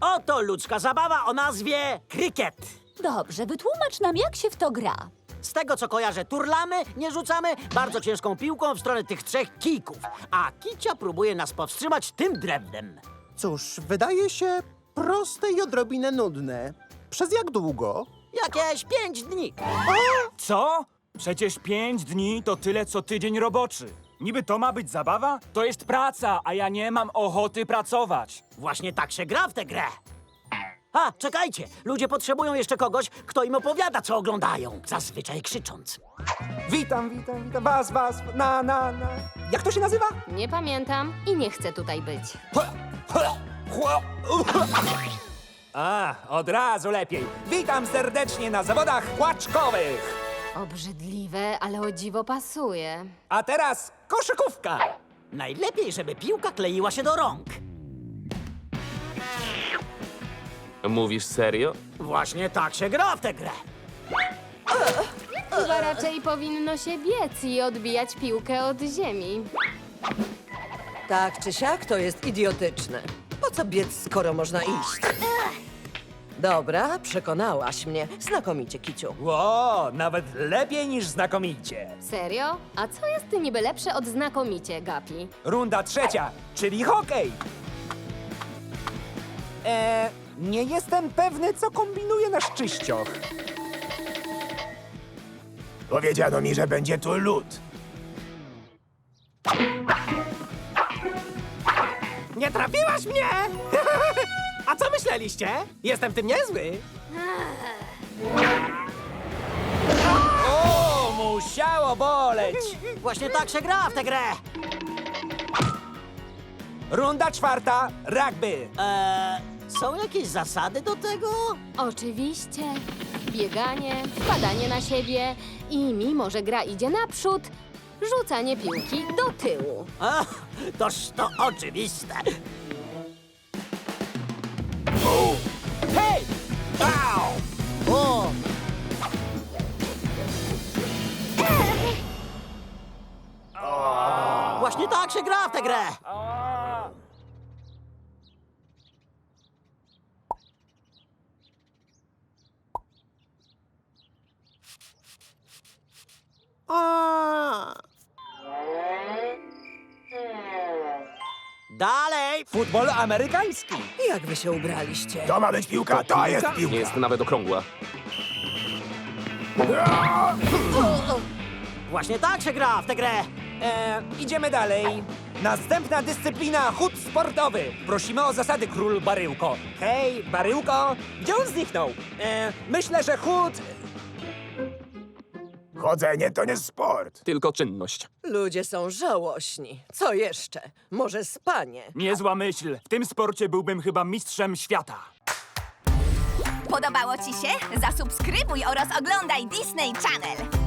Oto ludzka zabawa o nazwie krykiet. Dobrze, wytłumacz nam, jak się w to gra. Z tego co kojarzę, turlamy, nie rzucamy bardzo ciężką piłką w stronę tych trzech kijków, a kicia próbuje nas powstrzymać tym drewnem. Cóż, wydaje się proste i odrobinę nudne. Przez jak długo? Jakieś pięć dni. Co? Przecież pięć dni to tyle co tydzień roboczy. Niby to ma być zabawa? To jest praca, a ja nie mam ochoty pracować. Właśnie tak się gra w tę grę. A, czekajcie, ludzie potrzebują jeszcze kogoś, kto im opowiada, co oglądają, zazwyczaj krzycząc. Witam, witam, witam was, was, na, na, na. Jak to się nazywa? Nie pamiętam i nie chcę tutaj być. A, od razu lepiej. Witam serdecznie na zawodach płaczkowych. Obrzydliwe, ale o dziwo pasuje. A teraz koszykówka. Najlepiej, żeby piłka kleiła się do rąk. Mówisz serio? Właśnie tak się gra w tę grę. Chyba raczej powinno się biec i odbijać piłkę od ziemi. Tak czy siak to jest idiotyczne. Po co biec, skoro można iść? Dobra, przekonałaś mnie. Znakomicie, Kiciu. Ło, nawet lepiej niż znakomicie. Serio? A co jest niby lepsze od znakomicie, Gapi? Runda trzecia, czyli hokej. E, nie jestem pewny, co kombinuje nasz czyścioch. Powiedziano mi, że będzie tu lód. Nie trafiłaś mnie! A co myśleliście? Jestem tym niezły. O, musiało boleć. Właśnie tak się gra w tę grę. Runda czwarta, rugby. Eee, są jakieś zasady do tego? Oczywiście. Bieganie, wpadanie na siebie i mimo, że gra idzie naprzód, rzucanie piłki do tyłu. A, toż to oczywiste. Właśnie tak się gra w tę grę. A, Dalej. Futbol amerykański. Jak wy się ubraliście? To ma być piłka, to jest piłka. Nie jest nawet okrągła. Właśnie tak się gra w tę grę. E, idziemy dalej. Następna dyscyplina chód sportowy. Prosimy o zasady, król Baryłko. Hej, Baryłko, gdzie on zniknął? E, myślę, że chód... Chodzenie to nie sport. Tylko czynność. Ludzie są żałośni. Co jeszcze? Może spanie? Niezła myśl. W tym sporcie byłbym chyba mistrzem świata. Podobało ci się? Zasubskrybuj oraz oglądaj Disney Channel.